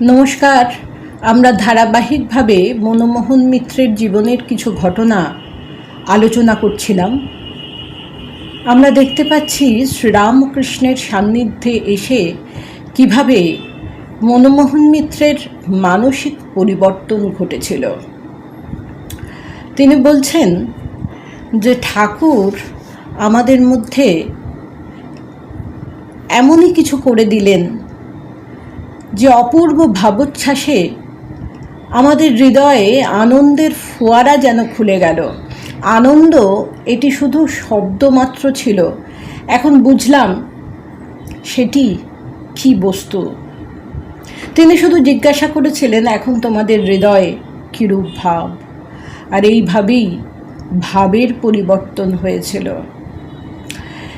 নমস্কার। আমরা ধারাবাহিকভাবে মনমোহন মিত্রের জীবনের কিছু ঘটনা আলোচনা করছিলাম। আমরা দেখতে পাচ্ছি শ্রীরামকৃষ্ণের সান্নিধ্যে এসে কীভাবে মনমোহন মিত্রের মানসিক পরিবর্তন ঘটেছিল। তিনি বলছেন যে, ঠাকুর আমাদের মধ্যে এমনই কিছু করে দিলেন যে অপূর্ব ভাবোচ্ছ্বাসে আমাদের হৃদয়ে আনন্দের ফোয়ারা যেন খুলে গেল। আনন্দ এটি শুধু শব্দমাত্র ছিল। এখন বুঝলাম সেটি কি বস্তু। তিনি শুধু জিজ্ঞাসা করেছিলেন, এখন তোমাদের হৃদয়ে কিরূপ ভাব? আর এইভাবেই ভাবের পরিবর্তন হয়েছিল।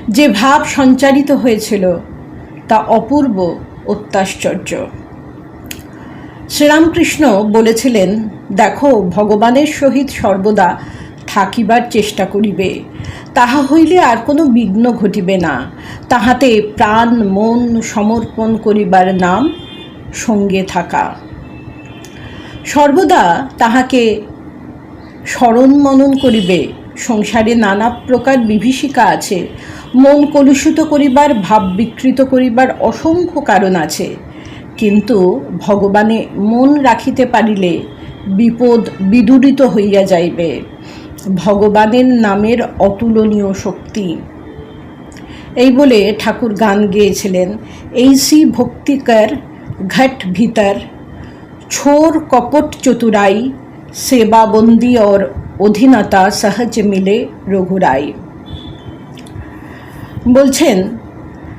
যে ভাব সঞ্চারিত হয়েছিল, তা অপূর্ব অত্যাশ্চর্য। শ্রীরামকৃষ্ণ বলেছিলেন, দেখো, ভগবানের সহিত সর্বদা থাকিবার চেষ্টা করিবে। তাহা হইলে আর কোনো বিঘ্ন ঘটিবে না। তাহাতে প্রাণ, মন সমর্পণ করিবার নাম সঙ্গে থাকা। সর্বদা তাহাকে স্মরণ মনন করিবে। সংসারে নানা প্রকার বিভীষিকা আছে। মন কলুষিত করিবার, ভাব বিকৃত করিবার অসংখ্য কারণ আছে। কিন্তু ভগবানে মন রাখিতে পারিলে বিপদ বিদূরিত হইয়া যাইবে। ভগবানের নামের অতুলনীয় শক্তি। এই বলে ঠাকুর গান গেয়েছিলেন। এই সি ভক্তিকর ঘট ভিতর ছোর কপট চতুরাই সেবাবন্দি ওর অধীনতা সহজ মিলে রঘুরায় বলছেন,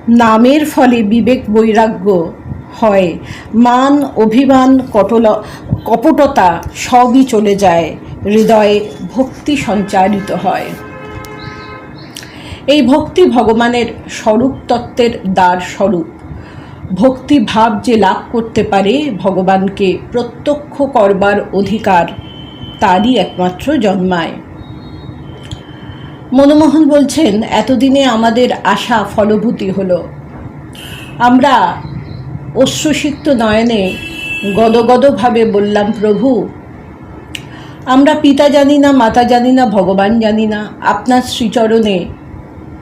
নামের ফলে বিবেক বৈরাগ্য হয়। মান, অভিমান, কটল, কপটতা সবই চলে যায়। হৃদয়ে ভক্তি সঞ্চারিত হয়। এই ভক্তি ভগবানের স্বরূপ তত্ত্বের দ্বার স্বরূপ। ভক্তি ভাব যে লাভ করতে পারে ভগবানকে প্রত্যক্ষ করবার অধিকার তারই একমাত্র জন্মায়। মনমোহন বলছেন, এতদিনে আমাদের আশা ফলভূতি হলো। আমরা অশ্রুসিক্ত নয়নে গদগদভাবে বললাম, প্রভু, আমরা পিতা জানি না, মাতা জানি না, ভগবান জানি না, আপনার শ্রীচরণে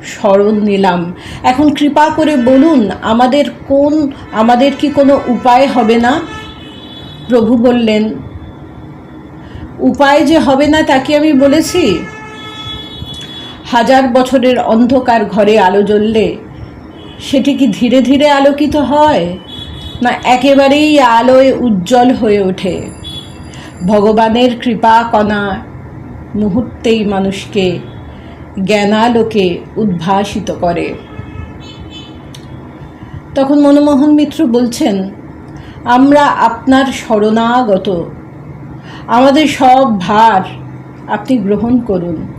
স্মরণ নিলাম। এখন কৃপা করে বলুন, আমাদের কোন, আমাদের কি কোনো উপায় হবে না? প্রভু বললেন, উপায় যে হবে না তাকে আমি বলেছি? হাজার বছরের অন্ধকার ঘরে আলো জ্বললে সেটি কি ধীরে ধীরে আলোকিত হয় না একেবারেই আলোয় উজ্জ্বল হয়ে ওঠে? ভগবানের কৃপা কণা মুহূর্তেই মানুষকে, জ্ঞানালোকে উদ্ভাসিত করে। তখন মনমোহন মিত্র বলছেন, আমরা আপনার শরণাগত। আমাদের সব ভার আপনি গ্রহণ করুন।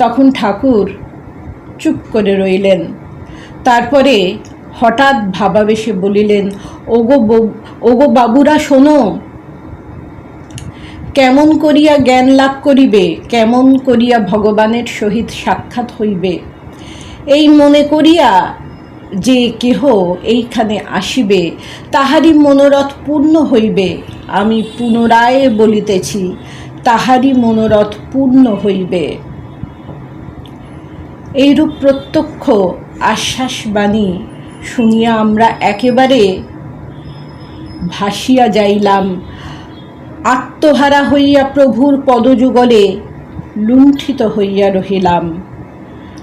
তখন ঠাকুর চুপ করে রইলেন। তারপরে হঠাৎ ভাবাবেশে বলিলেন, ওগো ওগো বাবুরা, শোনো। কেমন করিয়া জ্ঞান লাভ করিবে, কেমন করিয়া ভগবানের সহিত সাক্ষাৎ হইবে। এই মনে করিয়া যে কেহ এইখানে আসিবে, তাহারই মনোরথ পূর্ণ হইবে। আমি পুনরায় বলিতেছি, তাহারই মনোরথ পূর্ণ হইবে। এইরূপ প্রত্যক্ষ আশ্বাসবাণী শুনিয়া আমরা একেবারে ভাসিয়া যাইলাম। আত্মহারা হইয়া প্রভুর পদযুগলে লুণ্ঠিত হইয়া রহিলাম।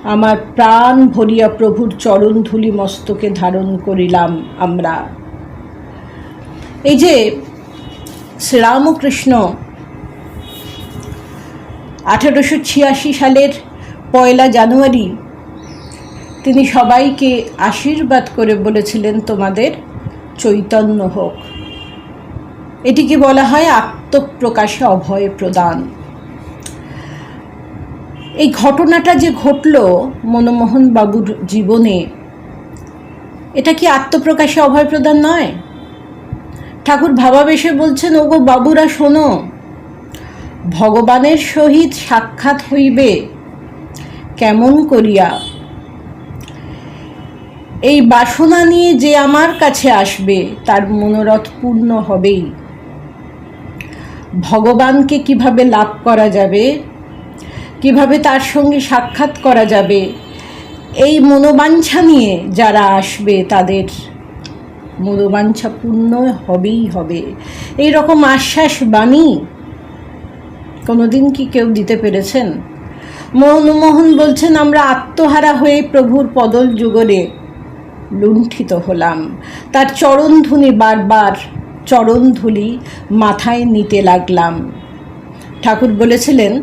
আমার প্রাণ ভরিয়া প্রভুর চরণ ধুলি মস্তকে ধারণ করিলাম আমরা। এই যে শ্রীরামকৃষ্ণ আঠারোশো ছিয়াশি সালের পয়লা জানুয়ারি। তিনি সবাইকে আশীর্বাদ করে বলেছিলেন, তোমাদের চৈতন্য হোক। এটিকে বলা হয় আত্মপ্রকাশে অভয় প্রদান। এই ঘটনাটা যে ঘটল মনমোহন বাবুর জীবনে, এটা কি আত্মপ্রকাশে অভয় প্রদান নয়? ঠাকুর ভাবাবেশে বলছেন, ওগো বাবুরা, শোনো, ভগবানের সহিত সাক্ষাৎ হইবে কেমন করিয়া? এই বাসনা নিয়ে যে আমার কাছে আসবে, তার মনোরথ পূর্ণ হবেই। ভগবানকে কীভাবে লাভ করা যাবে? কীভাবে তার সঙ্গে সাক্ষাৎ করা যাবে? এই মনোবাঞ্ছা নিয়ে যারা আসবে, তাদের মনোবাঞ্ছা পূর্ণ হবেই হবে। এই রকম আশ্বাস বাণী কোনোদিন কি কেউ দিতে পেরেছেন? মনমোহন বলছেন, আমরা আত্মহারা হয়ে প্রভুর পদল যুগরে লুণ্ঠিত হলাম। তার চরণধুনি বারবার চরণধুলি মাথায় নিতে লাগলাম। ঠাকুর বলেছিলেন,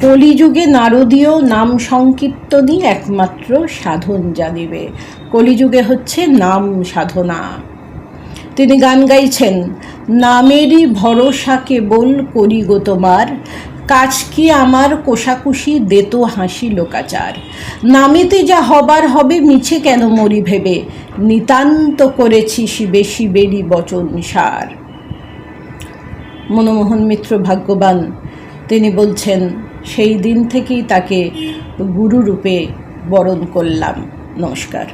কলিযুগে নারদীয় নাম সংকীর্তনই একমাত্র সাধন জানিবে কলিযুগে হচ্ছে নাম সাধনা। তিনি গান গাইছেন, নামেরই ভরসা কেবল করি গো তোমার। কাজ কি আমার কোষাকুষি দেত হাসি লোকাচার। নামেতে যা হবার হবে মিছে কেন মরি ভেবে? নিতান্ত করেছি শিবে শিবেরই বচন সার। মনমোহন মিত্র ভাগ্যবান, তিনি বলছেন, সেই দিন থেকেই তাকে গুরুরূপে বরণ করলাম। নমস্কার।